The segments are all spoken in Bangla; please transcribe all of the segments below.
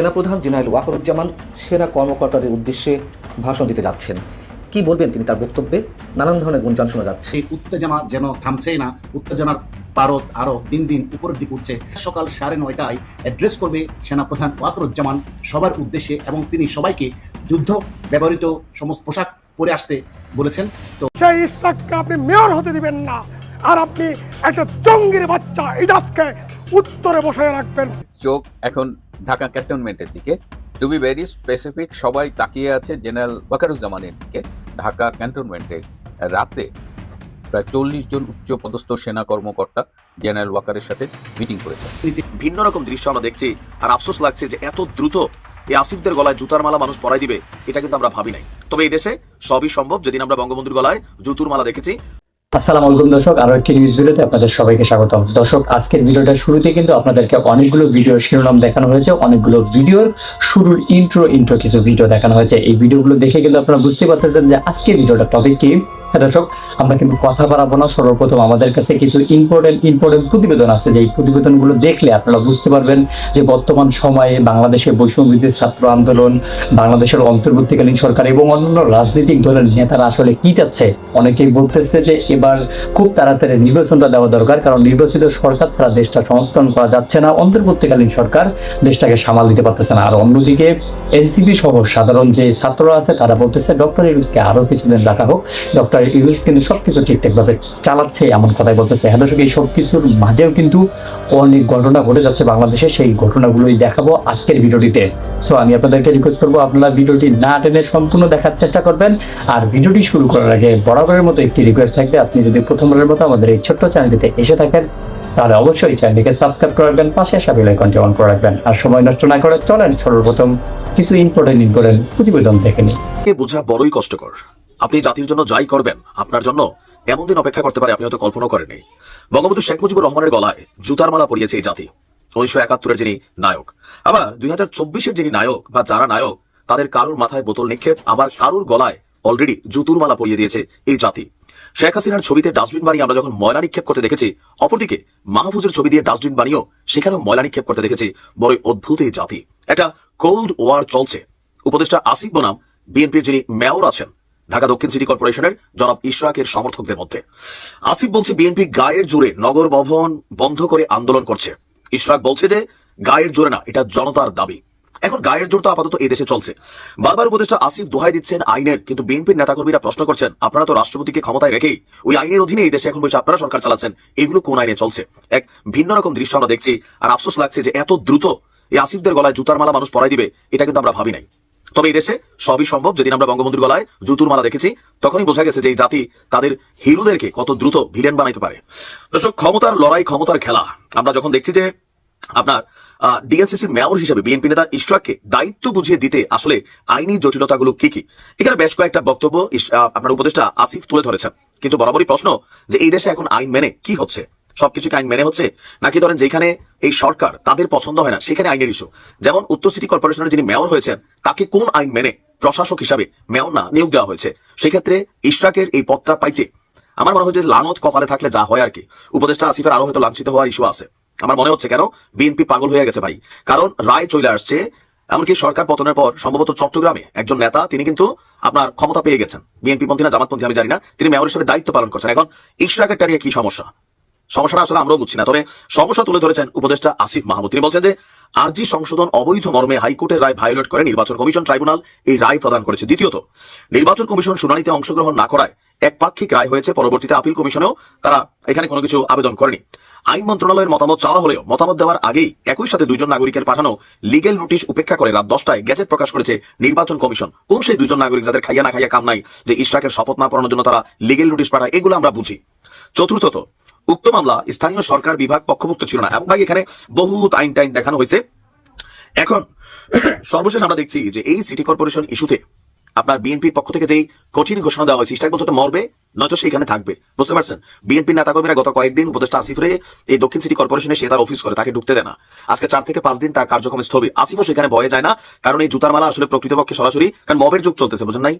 সেনাপ্রধান জেনারেল ওয়াকরুজ্জামান সেনা কর্মকর্তাদের উদ্দেশ্যে ভাষণ দিতে যাচ্ছেন। কি বলবেন তিনি তার বক্তব্যে? নানান ধরনের গুঞ্জন শোনা যাচ্ছে। উত্তেজনা যেন থামছেই না উত্তেজনার পারদ আরও দিন দিন উপরের দিকে উঠছে। সকাল সাড়ে নয়টায় অ্যাড্রেস করবে সেনাপ্রধান ওয়াকরুজ্জামান সবার উদ্দেশ্যে এবং তিনি সবাইকে যুদ্ধ ব্যবহৃত সমস্ত পোশাক পরে আসতে বলেছেন। তো সেই ইসরাককে আপনি মেয়র হতে দিবেন না আর আপনি একটা জঙ্গির বাচ্চা ইজাজকে উত্তরে বসায় রাখবেন। চোখ এখন ঢাকা ক্যান্টনমেন্টের দিকে। টু বি ভেরি স্পেসিফিক সবাই তাকিয়ে আছে জেনারেল ওয়াকারুজ্জামানের দিকে, ঢাকা ক্যান্টনমেন্টে। রাতে প্রায় চল্লিশ জন উচ্চ পদস্থ সেনা কর্মকর্তা জেনারেল ওয়াকারের সাথে মিটিং করেছে। ভিন্ন রকম দৃশ্য আমরা দেখছি, আর আফসোস লাগছে যে এত দ্রুত এই আসিফদের গলায় জুতার মালা মানুষ পরাই দিবে, এটা কিন্তু আমরা ভাবি নাই। তবে এই দেশে সবই সম্ভব, যেদিন আমরা বঙ্গবন্ধুর গলায় জুতুর মালা দেখেছি আসসালামু আলাইকুম দর্শক, আরও একটি নিউজ ভিডিওতে আপনাদের সবাইকে স্বাগতম। দর্শক, আজকের ভিডিওটা শুরুতে কিন্তু আপনাদেরকে অনেকগুলো ভিডিওর শিরোনাম দেখানো হয়েছে, অনেকগুলো ভিডিওর শুরুর ইন্ট্রো ইন্ট্রো কিছু ভিডিও দেখানো হয়েছে। এই ভিডিওগুলো দেখে কিন্তু আপনারা বুঝতে পারতেছেন যে আজকের ভিডিওটা টপিক কি? হ্যাঁ দর্শক, আমরা কিন্তু কথা বাড়াবো না, সর্বপ্রথম আমাদের কাছে কিছু ইম্পর্টেন্ট ইম্পর্টেন্ট প্রতিবেদন আছে। যে প্রতিবেদনগুলো দেখলে আপনারা বুঝতে পারবেন যে বর্তমান সময়ে বাংলাদেশের বৈষম্যবিদ্যুৎ ছাত্র আন্দোলন, বাংলাদেশের অন্তর্বর্তীকালীন সরকার এবং অন্যান্য রাজনৈতিক দলের নেতারা আসলে কি চাচ্ছে? অনেকেই বলতেছে যে এবার খুব তাড়াতাড়ি নির্বাচনটা দেওয়া দরকার, কারণ নির্বাচিত সরকার ছাড়া দেশটা সংস্করণ করা যাচ্ছে না, অন্তর্বর্তীকালীন সরকার দেশটাকে সামাল দিতে পারতেছে না। আর অন্যদিকে এনসিপি সহ সাধারণ যে ছাত্ররা আছে, তারা বলতেছে, ডক্টর ইউনুসকে আরও কিছুদিন রাখা হোক, ডক্টর ইউনুস কিন্তু সবকিছু ঠিকঠাক ভাবে চালাচ্ছে, এমন কথাই বলতেছে। হ্যাঁ দর্শক, এই সব কিছুর মাঝেও কিন্তু অনেক ঘটনা ঘটে যাচ্ছে বাংলাদেশে। সেই ঘটনাগুলোই দেখাবো আজকের ভিডিওটিতে। সো আমি আপনাদেরকে রিকোয়েস্ট করব, আপনারা ভিডিওটি না টেনে সম্পূর্ণ দেখার চেষ্টা করবেন। আর ভিডিওটি শুরু করার আগে বরাবরের মতো একটি রিকোয়েস্ট থাকবে, আপনি যদি প্রথমবারের মতো আমাদের এই ছোট্ট চ্যানেলটিতে এসে থাকেন, তাহলে অবশ্যই চ্যানেলটিকে সাবস্ক্রাইব করে রাখবেন, পাশে আসা বেল আইকনটি অন করে রাখবেন। আর সময় নষ্ট না করে চলেন, সর্বপ্রথম কিছু ইম্পর্টেন্ট ইম্পর্টেন্ট প্রতিবেদন দেখে নিই। বোঝা বড়ই কষ্টকর। আপনি জাতির জন্য যাই করবেন, আপনার জন্য এমন দিন অপেক্ষা করতে পারে আপনি হয়তো কল্পনাও করেননি। বঙ্গবন্ধু শেখ মুজিবুর রহমানের গলায় জুতার মালা পরিয়েছে এই জাতি, উনিশশো একাত্তরের যিনি নায়ক। আবার দুই হাজার চব্বিশের যিনি নায়ক বা যারা নায়ক, তাদের কারুর মাথায় বোতল নিক্ষেপ, আবার কারুর গলায় অলরেডি জুতুর মালা পরিয়ে দিয়েছে এই জাতি। শেখ হাসিনার ছবিতে ডাস্টবিন বানিয়ে আমরা যখন ময়লা নিক্ষেপ করতে দেখেছি, অপরদিকে মাহফুজের ছবি দিয়ে ডাস্টবিন বানিয়েও সেখানেও ময়লা নিক্ষেপ করতে দেখেছি, বড়ই অদ্ভুত এই জাতি। একটা কোল্ড ওয়ার চলছে। উপদেষ্টা আসিফ বনাম, বিএনপির যিনি মেয়র আছেন ঢাকা দক্ষিণ সিটি কর্পোরেশনের জনাব ইশরাকের সমর্থকদের মধ্যে। আসিফ বলছে, বিএনপি গায়ের জোরে নগর ভবন বন্ধ করে আন্দোলন করছে। ইশরাক বলছে যে, গায়ের জোরে না, এটা জনতার দাবি। এখন গায়ের জোর তো আপাতত এই দেশে চলছে। বারবার উপদেষ্টা আসিফ দোহাই দিচ্ছেন আইনের, কিন্তু বিএনপির নেতাকর্মীরা প্রশ্ন করছেন, আপনারা তো রাষ্ট্রপতিকে ক্ষমতায় রেখেই। ওই আইনের অধীনে এই দেশে এখন বসে আপনারা সরকার চালাচ্ছেন, এগুলো কোন আইনে চলছে? এক ভিন্ন রকম দৃশ্য আমরা দেখছি, আর আফসোস লাগছে যে এত দ্রুত এই আসিফদের গলায় জুতার মালা মানুষ পরাই দিবে, এটা কিন্তু আমরা ভাবি নাই। তবে এই দেশে সবই সম্ভব। যেদিন আমরা বঙ্গবন্ধুর গলায় জুতুর মালা দেখেছি, তখনই বোঝা গেছে যে এই জাতি তাদের হিরোদেরকে কত দ্রুত ভিলেন বানাইতে পারে। দর্শক, ক্ষমতার লড়াই, ক্ষমতার খেলা। আমরা যখন দেখছি যে আপনার ডিএনসিসির মেয়র হিসেবে বিএনপি নেতা ইশরাককে দায়িত্ব বুঝিয়ে দিতে আসলে আইনি জটিলতাগুলো কি কি, এখানে বেশ কয়েকটা বক্তব্য আপনার উপদেষ্টা আসিফ তুলে ধরেছেন। কিন্তু বরাবরই প্রশ্ন যে এই দেশে এখন আইন মেনে কি হচ্ছে? সবকিছুকে আইন মেনে হচ্ছে? নাকি ধরেন যেখানে এই সরকার তাদের পছন্দ হয় না, সেখানে আইনের ইস্যু যেমন উত্তর সিটি কর্পোরেশনের যিনি মেয়র হয়েছেন, তাকে কোন আইন মেনে প্রশাসক হিসাবে মেয়র না নিয়োগ দেওয়া হয়েছে? সেক্ষেত্রে ইশরাকের এই পদটা পাইতে আমার মনে হয় যে লানত কপালে থাকলে যা হয় আর কি। উপদেষ্টা আসিফের আরও হয়তো লাঞ্ছিত হওয়ার ইস্যু আছে। আমার মনে হচ্ছে কেন? বিএনপি পাগল হয়ে গেছে ভাই। কারণ রায় চলে আসছে, এমনকি সরকার পতনের পর সম্ভবত চট্টগ্রামে একজন নেতা, তিনি কিন্তু আপনার ক্ষমতা পেয়ে গেছেন। বিএনপি পন্থী না জামাতপন্থী আমি জানি না, তিনি মেয়র হিসেবে দায়িত্ব পালন করছেন। এখন ইশরাকেরটা নিয়ে কি সমস্যা? সমস্যাটা আসলে আমরাও বুঝছি না। তবে সমস্যা তুলে ধরেছেন উপদেষ্টা আসিফ মাহমুদ। তিনি বলছেন যে, আরজি সংশোধন অবৈধ মর্মে হাইকোর্টের রায় ভায়োলেট করে নির্বাচন কমিশন ট্রাইব্যুনাল এই রায় প্রদান করেছে। দ্বিতীয়ত, নির্বাচন কমিশন শুনানিতে অংশগ্রহণ না করায় একপাক্ষিক রায় হয়েছে। পরবর্তীতে আপিল কমিশনেও তারা এখানে কোনো কিছু আবেদন করেনি। আইন মন্ত্রণালয়ের মতামত চাওয়া হলেও মতামত দেওয়ার আগেই একই সাথে দুইজন নাগরিকের পাঠানো লিগেল নোটিশ উপেক্ষা করে রাত দশটায় গেজেট প্রকাশ করেছে নির্বাচন কমিশন। কোন সেই দুজন নাগরিক যাদের খাইয়া না খাইয়া কাম নাই, যে ইশরাকের শপথ না পড়ানোর জন্য তারা লিগেল নোটিশ পাঠায়, এগুলো আমরা বুঝি। চতুর্থত উক্ত মামলা স্থানীয় সরকার বিভাগ পক্ষভুক্ত ছিল না। এবং ভাই, এখানে বহুত আইন টাইন দেখানো হয়েছে। এখন, সর্বশেষ আমরা দেখছি যে এই সিটি কর্পোরেশন ইস্যুতে আপনার বিএনপির পক্ষ থেকে যেই কঠিন ঘোষণা দেওয়া হয়েছে ইস্টাক বছর মরবে, নয়তো সেখানে থাকবে। বুঝতে পারছেন? বিএনপির নেতাকর্মীরা গত কয়েকদিন উপদেষ্টা আসিফরে এই দক্ষিণ সিটি কর্পোরেশনে সে তার অফিস করে, তাকে ঢুকতে দেয় না। আজকে চার থেকে পাঁচ দিন তার কার্যক্রম স্থবির। আসিফও সেখানে ভয়ে যায় না, কারণ এই জুতার মালা আসলে প্রকৃতপক্ষে সরাসরি, কারণ মবের যুগ চলতেছে, বুঝেন নাই?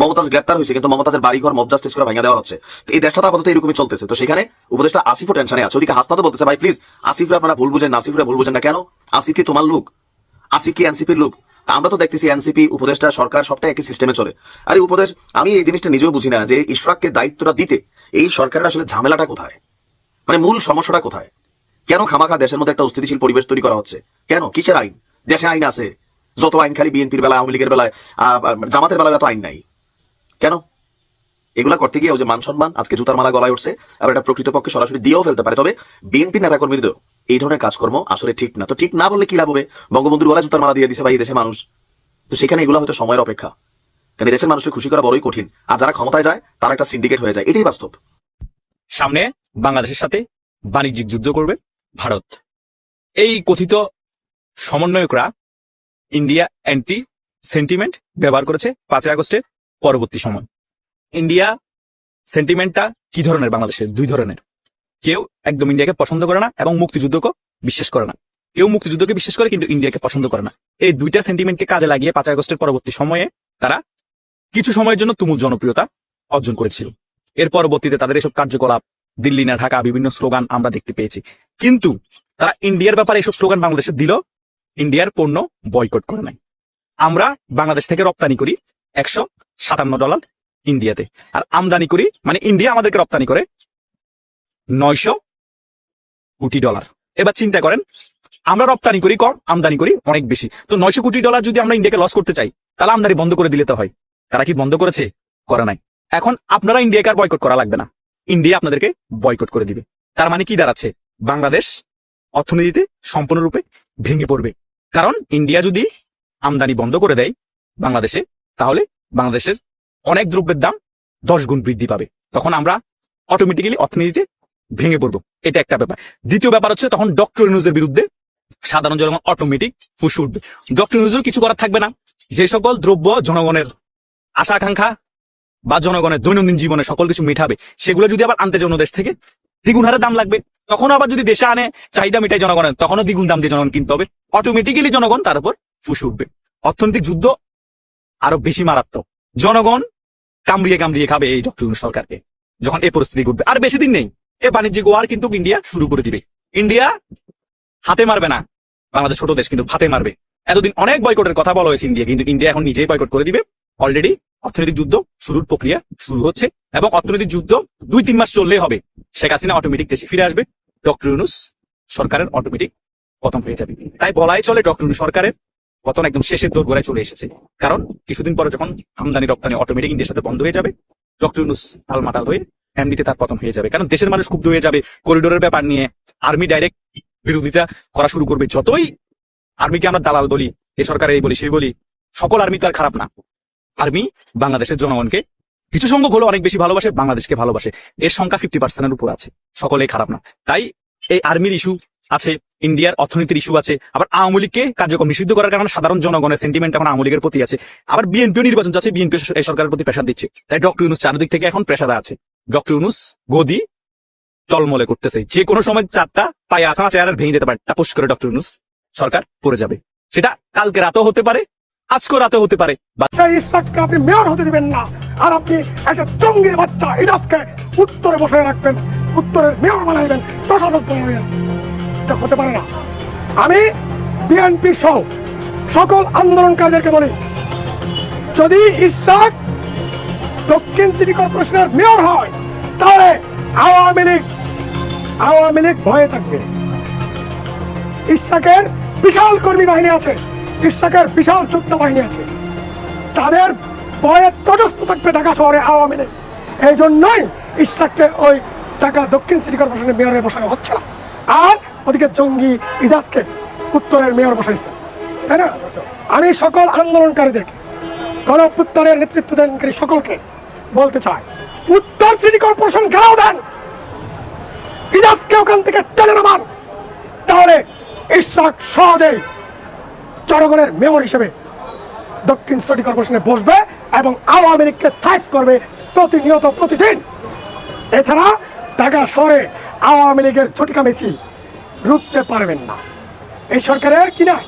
মমতাজ গ্রেপ্তার হয়েছে, কিন্তু মমতাজের বাড়িঘর মব জাস্টিস করে ভাঙা দেওয়া হচ্ছে। এই দেশটা আপাতত এরকমই চলতেছে। তো সেখানে উপদেষ্টা আসিফও টেনশনে আছে। ওদিকে হাসনাতো বলতেছে, ভাই প্লিজ আসিফরে আপনারা ভুল বুঝেন আসিফরে ভুল বুঝেন না। কেন? আসিফ কি তোমার লোক? আসিফ কি এনসিপির লোক? আমরা তো দেখতেছি এনসিপি উপদেষ্টা, সরকার সবটা একই সিস্টেমে চলে। আর এই উপদেশ, আমি এই জিনিসটা নিজেও বুঝি না যে ইশরাককে দায়িত্বটা দিতে এই সরকারের আসলে ঝামেলাটা কোথায়? মানে মূল সমস্যাটা কোথায়? কেন খামাখা দেশের মধ্যে একটা অস্থিতিশীল পরিবেশ তৈরি করা হচ্ছে? কেন? কিসের আইন? দেশে আইন আছে। যত আইন খালি বিএনপির বেলায়, আওয়ামী লীগের বেলায় জামাতের বেলায় এত আইন নাই। কেন? এগুলা করতে গিয়ে যে মান সম্মান, আজকে জুতার মালা গলায় উঠছে আর এটা প্রকৃতপক্ষে সরাসরি দিয়েও ফেলতে পারে। তবে বিএনপি নেতাকর্মীদের এই ধরনের কাজকর্ম আসলে ঠিক না। তো ঠিক না বললে কি লাভ হবে? বঙ্গবন্ধুর ওরা জুতার মালা দিয়ে দিছে ভাই এই দেশের মানুষ। তো সেখানে এগুলো হয়তো সময়ের অপেক্ষা। কারণ দেশের মানুষকে খুশি করা বড়ই কঠিন। আর যারা ক্ষমতায় যায়, তারা একটা সিন্ডিকেট হয়ে যায়। এটাই বাস্তব। সামনে বাংলাদেশের সাথে বাণিজ্যিক যুদ্ধ করবে ভারত। এই কথিত সমন্বয়করা ইন্ডিয়া অ্যান্টি সেন্টিমেন্ট ব্যবহার করেছে পাঁচই আগস্টের পরবর্তী সময়। ইন্ডিয়া সেন্টিমেন্টটা কি ধরনের বাংলাদেশের? দুই ধরনের। কেউ একদম ইন্ডিয়াকে পছন্দ করে না এবং মুক্তিযুদ্ধকে বিশ্বাস করে না। কেউ মুক্তিযুদ্ধকে বিশ্বাস করে কিন্তু ইন্ডিয়াকে পছন্দ করে না। এই দুইটা সেন্টিমেন্টকে কাজে লাগিয়ে পাঁচ আগস্টের পরবর্তী সময়ে তারা কিছু সময়ের জন্য তুমুল জনপ্রিয়তা অর্জন করেছিল। এর পরবর্তীতে তাদের এসব কার্যকলাপ, দিল্লি না ঢাকা, বিভিন্ন স্লোগান আমরা দেখতে পেয়েছি। কিন্তু তারা ইন্ডিয়ার ব্যাপারে এসব স্লোগান বাংলাদেশে দিল ইন্ডিয়ার পণ্য বয়কট করে নাই। আমরা বাংলাদেশ থেকে রপ্তানি করি একশো সাতান্ন ডলার ইন্ডিয়াতে। আর আমদানি করি মানে ইন্ডিয়া আমাদেরকে রপ্তানি করে নয়শো কোটি ডলার। এবার চিন্তা করেন, আমরা রপ্তানি করি কম, আমদানি করি অনেক বেশি। তো নয়শো কোটি ডলার যদি আমরা ইন্ডিয়াকে লস করতে চাই, তাহলে আমদানি বন্ধ করে দিলে তো হয়। তারা কি বন্ধ করেছে? করে নাই। এখন আপনারা ইন্ডিয়াকে আর বয়কট করা লাগবে না। ইন্ডিয়া আপনাদেরকে বয়কট করে দিবে। তার মানে কি দাঁড়াচ্ছে? বাংলাদেশ অর্থনীতিতে সম্পূর্ণরূপে ভেঙে পড়বে। কারণ ইন্ডিয়া যদি আমদানি বন্ধ করে দেয়, বাংলাদেশে তাহলে বাংলাদেশের অনেক দ্রব্যের দাম দশ গুণ বৃদ্ধি পাবে। তখন আমরা অটোমেটিক্যালি অর্থনীতিতে ভেঙে পড়ব। এটা একটা ব্যাপার। দ্বিতীয় ব্যাপার হচ্ছে তখন ডক্টর ইউনুজের বিরুদ্ধে সাধারণ জনগণ অটোমেটিক ফুসে উঠবে। ডক্টর ইউনুজের কিছু করার থাকবে না। যে সকল দ্রব্য জনগণের আশা আকাঙ্ক্ষা বা জনগণের দৈনন্দিন জীবনে সকল কিছু মেটাবে, সেগুলো যদি আবার আনতে অন্য দেশ থেকে, দ্বিগুণ হারে দাম লাগবে। তখন আবার যদি দেশে আনে, চাহিদা মেটায় জনগণের, তখনও দ্বিগুণ দাম দিয়ে জনগণ কিনতে হবে। অটোমেটিক্যালি জনগণ তার উপর ফুসে উঠবে। অর্থনৈতিক যুদ্ধ আরও বেশি মারাত্মক। জনগণ কামড়িয়ে কামড়িয়ে খাবে এই ডক্টর সরকারকে। যখন এই পরিস্থিতি ঘটবে। আর বেশি দিন নেই। এ বাণিজ্যিক ওয়ার কিন্তু ইন্ডিয়া শুরু করে দিবে। ইন্ডিয়া হাতে মারবে না। বাংলাদেশ ছোট দেশ কিন্তু হাতে মারবে। এতদিন অনেক বয়কটের কথা বলা হয়েছে ইন্ডিয়া কিন্তু ইন্ডিয়া এখন নিজেই বয়কট করে দিবে। অলরেডি অর্থনৈতিক যুদ্ধ শুরুর প্রক্রিয়া শুরু হচ্ছে এবং অর্থনৈতিক যুদ্ধ দুই তিন মাস চললেই হবে। শেখ হাসিনা অটোমেটিক দেশে ফিরে আসবে। ডক্টর ইউনুস সরকারের অটোমেটিক পতন হয়ে যাবে। তাই বলাই চলে ডক্টর সরকারের পতন একদম শেষের দোর গোড়ায় চলে এসেছে। কারণ কিছুদিন পরে যখন আমদানি রপ্তানি অটোমেটিক ইন্ডিয়ার সাথে বন্ধ হয়ে যাবে ডক্টর ইউনুস টালমাটাল হয়ে এমনিতে তার পতন হয়ে যাবে। কারণ দেশের মানুষ ক্ষুব্ধ হয়ে যাবে করিডোরের ব্যাপার নিয়ে। আর্মি ডাইরেক্ট বিরোধিতা করা শুরু করবে যতই আর্মিকে আমরা দালাল বলি, এ সরকার এই বলি, সেই বলি, সকল আর্মি তো আর খারাপ না। আর্মি বাংলাদেশের জনগণকে কিছু সংখ্যক হলো অনেক বেশি ভালোবাসে, বাংলাদেশকে ভালোবাসে। এর সংখ্যা ফিফটি পার্সেন্টের উপর আছে। সকলেই খারাপ না। তাই এই আর্মির ইস্যু আছে। ইন্ডিয়ার অর্থনীতির ইস্যু আছে। আবার আওয়ামী লীগকে কার্যক্রম নিষিদ্ধ করার কারণে সাধারণ জনগণের সেন্টিমেন্ট এখন আওয়ামী লীগের প্রতি আছে। আবার বিএনপিও নির্বাচন যাচ্ছে বিএনপি এই সরকারের প্রতি প্রেশার দিচ্ছে। তাই ডক্টর ইউনুস চারদিক থেকে এখন প্রেশারে আছে। ডক্টর ইউনুস গদি টলমলে করতেছে। যে কোনো সময় চারটা পায়ে আসা চেয়ারের ভেঙে যেতে পারে। টাপুস করে ডক্টর ইউনুস সরকার পড়ে যাবে। সেটা কালকে রাতেও হতে পারে, আজকেও রাতেও হতে পারে। আপনি মেয়র হতে না। আর আপনি একটা বাচ্চা উত্তরে রাখবেন, উত্তরের মেয়র বানাইবেন, প্রশাসক বানাইবেন। এটা হতে পারে না। আমি বিএনপি সহ সকল আন্দোলনকারীদেরকে বলি, যদি ইসাক দক্ষিণ সিটি কর্পোরেশনের মেয়র হয়, তাহলে আওয়ামী লীগ আওয়ামী লীগ ভয়ে থাকবে। ইসাকের বিশাল কর্মী বাহিনী আছে ইসাকের বিশাল যুদ্ধ বাহিনী আছে। তাদের ভয়ে তটস্থ থাকবে ঢাকা শহরে আওয়ামী লীগ। এই জন্যই ইসাককে ওই ঢাকা দক্ষিণ সিটি কর্পোরেশনের মেয়রে বসানো হচ্ছে আর ওদিকে জঙ্গি ইজাজকে উত্তরের মেয়র বসাইছে, তাই না? আমি সকল আন্দোলনকারীদেরকে, গণপুত্তরের নেতৃত্ব দানকারী সকলকে বলতে চাই, উত্তর সিটি কর্পোরেশন ঘেরাও দেন। ইজাজকে ওখান থেকে টেনে নামান। তাহলে জনগণের মেয়র হিসেবে দক্ষিণ সিটি কর্পোরেশনে বসবে এবং আওয়ামী লীগকে সাইজ করবে প্রতিনিয়ত, প্রতিদিন। এছাড়া ঢাকা শহরে আওয়ামী লীগের ছটিকা মিছিল রুখতে পারবেন না। এই সরকারের কি নাই?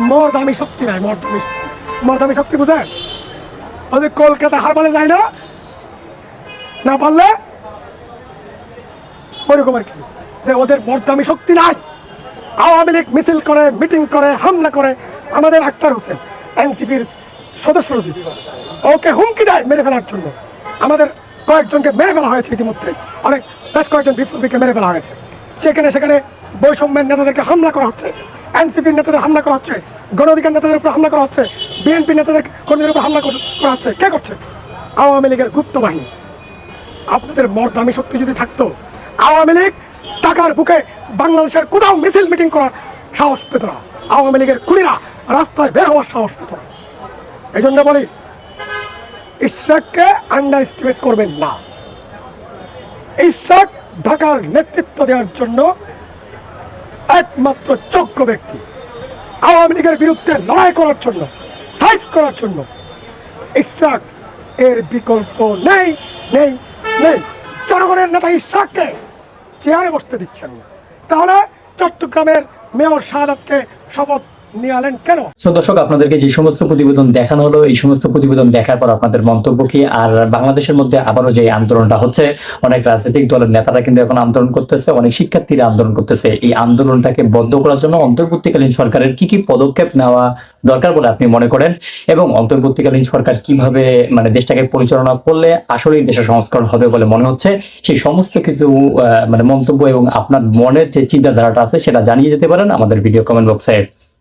মর দামি শক্তি নাই, মর দামি শক্তি। মর দামি শক্তি বুঝেন? ওদের কলকাতা হারবালে যায় না? না পারলে? ওইরকম আর কি। যে ওদের মর্দামি শক্তি নাই। আওয়ামী লীগ মিছিল করে, মিটিং করে, হামলা করে আমাদের আক্তার হোসেন, এনসিপির সদস্য রচিত ওকে হুমকি দেয় মেরে ফেলার জন্য। আমাদের কয়েকজনকে মেরে ফেলা হয়েছে ইতিমধ্যে অনেক, বেশ কয়েকজন বিপ্লবীকে মেরে ফেলা হয়েছে। সেখানে সেখানে বৈষম্যের নেতাদেরকে হামলা করা হচ্ছে, এনসিপির নেতাদের হামলা করা হচ্ছে, গণঅধিকার নেতাদের উপর হামলা করা হচ্ছে, বিএনপি নেতাদের কর্মীদের উপর হামলা করা হচ্ছে। কে করছে? আওয়ামী লীগের গুপ্ত বাহিনী। আপনাদের মর্দামি শক্তি যদি থাকতো, আওয়ামী লীগ টাকার বুকে বাংলাদেশের কোথাও মিছিল মিটিং করার সাহস পেত না। আওয়ামী লীগের খুনিরা রাস্তায় বের হওয়ার সাহস পেত না। এই জন্য বলি, ইশরাককে আন্ডার এস্টিমেট করবেন না। ইশরাক ঢাকার নেতৃত্ব দেওয়ার জন্য একমাত্র যোগ্য ব্যক্তি আওয়ামী লীগের বিরুদ্ধে লড়াই করার জন্য, সাইজ করার জন্য। ইশাক এর বিকল্প নেই নেই নেই। জনগণের নেতা ইশাককে চেয়ারে বসতে দিচ্ছেন না। তাহলে চট্টগ্রামের মেয়র শাহাদকে শপথ সো দর্শক, আপনাদেরকে যে সমস্ত প্রতিবেদন দেখানো হলো, এই সমস্ত প্রতিবেদন দেখার পর আপনাদের মন্তব্য কি? আর বাংলাদেশের মধ্যে আবারও যে আন্দোলনটা হচ্ছে, অনেক রাজনৈতিক দলের নেতারা কিন্তু এখন আন্দোলন করতেছে, অনেক শিক্ষার্থীরা আন্দোলন করতেছে। এই আন্দোলনটাকে বন্ধ করার জন্য অন্তর্বর্তীকালীন সরকারের কি কি পদক্ষেপ নেওয়া দরকার বলে আপনি মনে করেন? এবং অন্তর্বর্তীকালীন সরকার কীভাবে মানে দেশটাকে পরিচালনা করলে আসলেই দেশের সংস্করণ হবে বলে মনে হচ্ছে? সেই সমস্ত কিছু মানে মন্তব্য এবং আপনার মনের যে চিন্তাধারাটা আছে, সেটা জানিয়ে যেতে পারেন আমাদের ভিডিও কমেন্ট বক্সে।